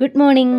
Good morning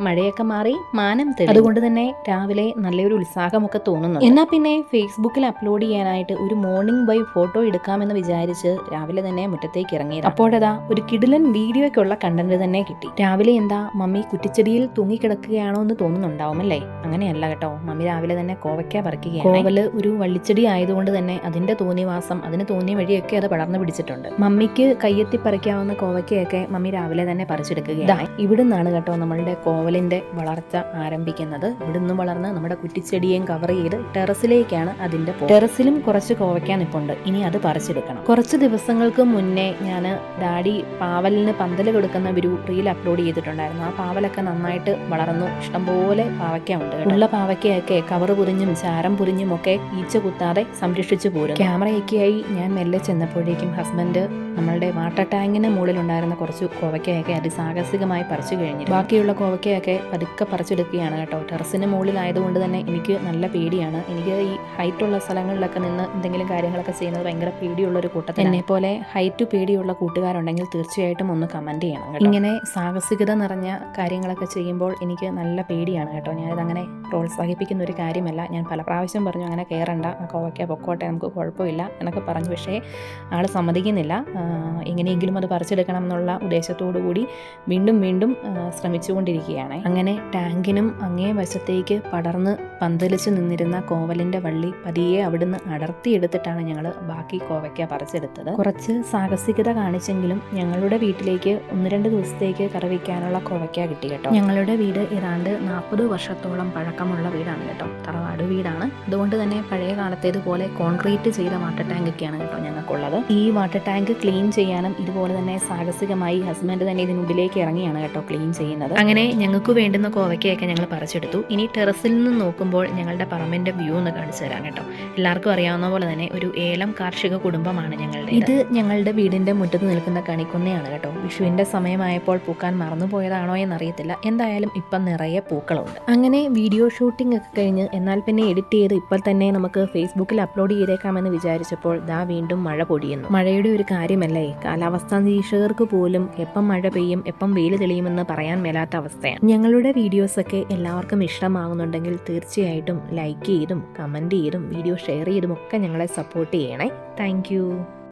മഴയൊക്കെ മാറി മാനം തരും അതുകൊണ്ട് തന്നെ രാവിലെ നല്ലൊരു ഉത്സാഹമൊക്കെ തോന്നുന്നു എന്നാ പിന്നെ ഫേസ്ബുക്കിൽ അപ്ലോഡ് ചെയ്യാനായിട്ട് ഒരു മോർണിംഗ് ബൈ ഫോട്ടോ എടുക്കാമെന്ന് വിചാരിച്ച് രാവിലെ തന്നെ മുറ്റത്തേക്ക് ഇറങ്ങി അപ്പോഴതാ ഒരു കിടിലൻ വീഡിയോയ്ക്കുള്ള കണ്ടന്റ് തന്നെ കിട്ടി. രാവിലെ എന്താ മമ്മി കുറ്റിച്ചെടിയിൽ തൂങ്ങിക്കിടക്കുകയാണോ എന്ന് തോന്നുന്നുണ്ടാവും അല്ലേ? അങ്ങനെയല്ല കേട്ടോ. മമ്മി രാവിലെ തന്നെ കോവയ്ക്ക പറിക്കുകയാണ്. കോവൽ ഒരു വള്ളിച്ചെടി ആയതുകൊണ്ട് തന്നെ അതിന്റെ തോന്നിവാസം അതിന് തോന്നിയ വഴിയൊക്കെ അത് പടർന്നു പിടിച്ചിട്ടുണ്ട്. മമ്മിക്ക് കയ്യെത്തി പറിക്കാവുന്ന കോവയ്ക്കയൊക്കെ മമ്മി രാവിലെ തന്നെ പറിച്ചെടുക്കുകയാണ്. ഇവിടുന്നാണ് കേട്ടോ നമ്മളുടെ കോവലിന്റെ വളർച്ച ആരംഭിക്കുന്നത്. ഇവിടുന്ന് വളർന്ന് നമ്മുടെ കുറ്റിച്ചെടിയെയും കവർ ചെയ്ത് ടെറസിലേക്കാണ് അതിന്റെ ടെറസിലും കുറച്ച് കോവയ്ക്കാൻ ഇപ്പോൾ ഉണ്ട് ഇനി അത് പറിച്ചെടുക്കണം. കുറച്ച് ദിവസങ്ങൾക്ക് മുന്നേ ഞാൻ ഡാഡി പാവലിന് പന്തൽ കൊടുക്കുന്ന ഒരു റീൽ അപ്ലോഡ് ചെയ്തിട്ടുണ്ടായിരുന്നു. ആ പാവലൊക്കെ നന്നായിട്ട് വളർന്നു. ഇഷ്ടംപോലെ പാവയ്ക്ക ഉണ്ട്. ഉള്ള പാവയ്ക്കയൊക്കെ കവർ പുരിഞ്ഞും ചാരം പുരിഞ്ഞും ഒക്കെ ഈച്ച കുത്താതെ സംരക്ഷിച്ചു പോരും ക്യാമറയൊക്കെയായി ഞാൻ മെല്ലെ ചെന്നപ്പോഴേക്കും ഹസ്ബൻഡ് നമ്മളുടെ വാട്ടർ ടാങ്കിന് മുകളിലുണ്ടായിരുന്ന കുറച്ച് കോവയ്ക്കയൊക്കെ അതിസാഹസികമായി പറിച്ചു കഴിഞ്ഞു ബാക്കിയുള്ള കോവയ്ക്കയൊക്കെ പതുക്കെ പറിച്ചെടുക്കുകയാണ് കേട്ടോ. ടെറസിന് മുകളിലായതുകൊണ്ട് തന്നെ എനിക്ക് നല്ല പേടിയാണ്. എനിക്ക് ഈ ഹൈറ്റുള്ള സ്ഥലങ്ങളിലൊക്കെ നിന്ന് എന്തെങ്കിലും കാര്യങ്ങളൊക്കെ ചെയ്യുന്നത് ഭയങ്കര പേടിയുള്ള ഒരു കൂട്ടത്തിൽ എന്നെ പോലെ ഹൈറ്റ് പേടിയുള്ള കൂട്ടുകാരുണ്ടെങ്കിൽ തീർച്ചയായിട്ടും ഒന്ന് കമന്റ് ചെയ്യണം. ഇങ്ങനെ സാഹസികത നിറഞ്ഞ കാര്യങ്ങളൊക്കെ ചെയ്യുമ്പോൾ എനിക്ക് നല്ല പേടിയാണ് കേട്ടോ. ഞാനിത് അങ്ങനെ പ്രോത്സാഹിപ്പിക്കുന്ന ഒരു കാര്യമല്ല. ഞാൻ പല പ്രാവശ്യം പറഞ്ഞു അങ്ങനെ കയറണ്ട കോവയ്ക്ക പൊക്കോട്ടെ നമുക്ക് കുഴപ്പമില്ല എന്നൊക്കെ പറഞ്ഞു. പക്ഷേ ആൾ സമ്മതിക്കുന്നില്ല. എങ്ങനെയെങ്കിലും അത് പറിച്ചെടുക്കണം എന്നുള്ള ഉദ്ദേശത്തോടു കൂടി വീണ്ടും വീണ്ടും ആഹ് ശ്രമിച്ചുകൊണ്ടിരിക്കുകയാണ് അങ്ങനെ ടാങ്കിനും അങ്ങേ വശത്തേക്ക് പടർന്ന് പന്തലിച്ച് നിന്നിരുന്ന കോവലിന്റെ വള്ളി പതിയെ അവിടുന്ന് അടർത്തിയെടുത്തിട്ടാണ് ഞങ്ങൾ ബാക്കി കോവയ്ക്ക പറിച്ചെടുത്തത്. കുറച്ച് സാഹസികത കാണിച്ചെങ്കിലും ഞങ്ങളുടെ വീട്ടിലേക്ക് ഒന്ന് രണ്ട് ദിവസത്തേക്ക് കറി വയ്ക്കാനുള്ള കോവയ്ക്ക കിട്ടി കേട്ടോ. ഞങ്ങളുടെ വീട് ഏതാണ്ട് നാൽപ്പത് വർഷത്തോളം പഴക്കമുള്ള വീടാണ് കേട്ടോ. തറവാട് വീടാണ്. അതുകൊണ്ട് തന്നെ പഴയ കാലത്തേതുപോലെ കോൺക്രീറ്റ് ചെയ്ത വാട്ടർ ടാങ്ക് ഒക്കെയാണ് കേട്ടോ ഞങ്ങൾക്കുള്ളത്. ഈ വാട്ടർ ടാങ്ക് ക്ലീൻ ചെയ്യാനും ഇതുപോലെ തന്നെ സാഹസികമായി ഹസ്ബൻഡ് തന്നെ ഇതിനുള്ളിലേക്ക് ഇറങ്ങിയാണ് കേട്ടോ ക്ലീൻ ചെയ്യുന്നത്. അങ്ങനെ ഞങ്ങൾക്ക് വേണ്ടുന്ന കോവയ്ക്കയൊക്കെ ഞങ്ങൾ പറിച്ചെടുത്തു. ഇനി ടെറസിൽ നിന്ന് നോക്കുമ്പോൾ ഞങ്ങളുടെ പറമ്പിന്റെ വ്യൂ ഒന്ന് കാണിച്ചു തരാം കേട്ടോ. എല്ലാവർക്കും അറിയാവുന്ന പോലെ തന്നെ ഒരു ഏലം കാർഷിക കുടുംബമാണ് ഞങ്ങളുടെ ഇത് ഞങ്ങളുടെ വീടിന്റെ മുറ്റത്ത് നിൽക്കുന്ന കണിക്കുന്നയാണ് കേട്ടോ. വിഷുവിന്റെ സമയമായപ്പോൾ പൂക്കാൻ മറന്നുപോയതാണോ എന്നറിയത്തില്ല. എന്തായാലും ഇപ്പം നിറയെ പൂക്കളുണ്ട്. അങ്ങനെ വീഡിയോ ഷൂട്ടിംഗ് ഒക്കെ കഴിഞ്ഞ് എന്നാൽ പിന്നെ എഡിറ്റ് ചെയ്ത് ഇപ്പോൾ തന്നെ നമുക്ക് ഫേസ്ബുക്കിൽ അപ്ലോഡ് ചെയ്തേക്കാമെന്ന് വിചാരിച്ചപ്പോൾ ദാ വീണ്ടും മഴ പൊടിയുന്നു മഴയുടെ ഒരു കാര്യമല്ലേ? കാലാവസ്ഥാ നിരീക്ഷകർക്ക് പോലും എപ്പം മഴ പെയ്യും എപ്പം വെയിൽ തെളിയുമെന്ന് പറയാൻ മേലാത്ത അവസ്ഥയാണ്. ഞങ്ങളുടെ വീഡിയോസൊക്കെ എല്ലാവർക്കും ഇഷ്ടമാകുന്നുണ്ടെങ്കിൽ തീർച്ചയായിട്ടും ലൈക്ക് ചെയ്തും കമന്റ് ചെയ്തും വീഡിയോ ഷെയർ ചെയ്തും ഒക്കെ ഞങ്ങളെ സപ്പോർട്ട് ചെയ്യണേ. താങ്ക്